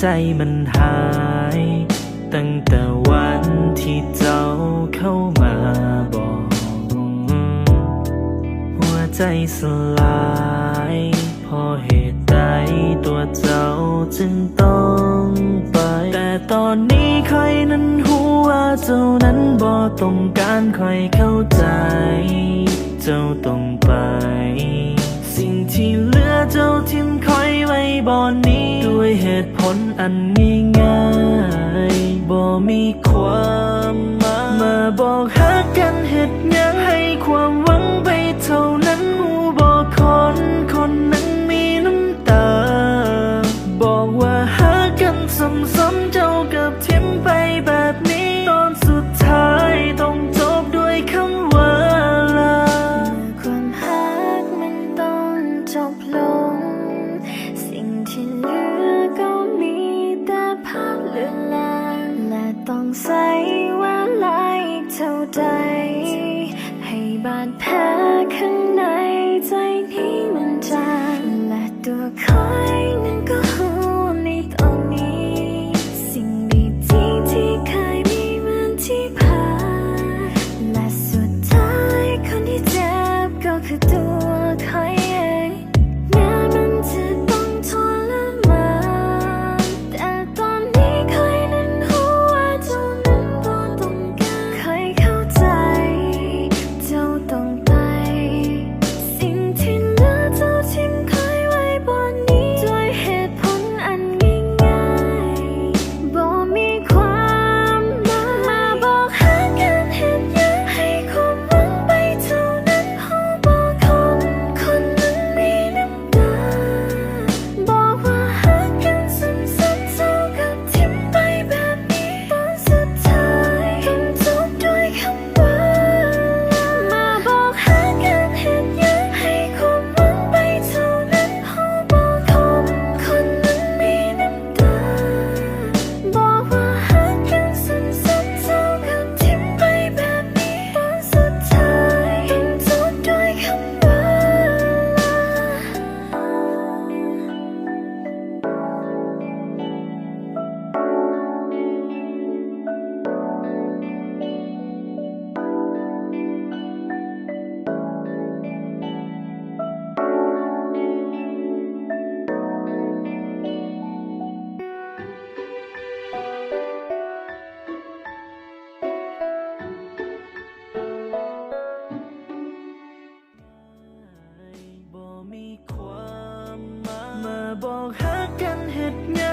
ใจมันหาย ตั้งแต่วันที่เจ้าเข้ามาบอก หัวใจสลายเพอเหตุใดตัวเจ้าจึงต้องไป แต่ตอนนี้ใครนั้นหัวาเจ้านั้นบ่ต้องการใครเข้าใจ เจ้าต้องไป สิ่งที่เหลือเจ้าทิมคอยไว้บ่อนี้ ยเหตุผลอันง่ายง่ายบ่มีความมาบอกหากันเหตุยัง ลือนลางและต้องใส่เวลาอีกเท่าใด ให้บาดแผลข้างในใจนี้มันจางและตัวคอยนั้น good.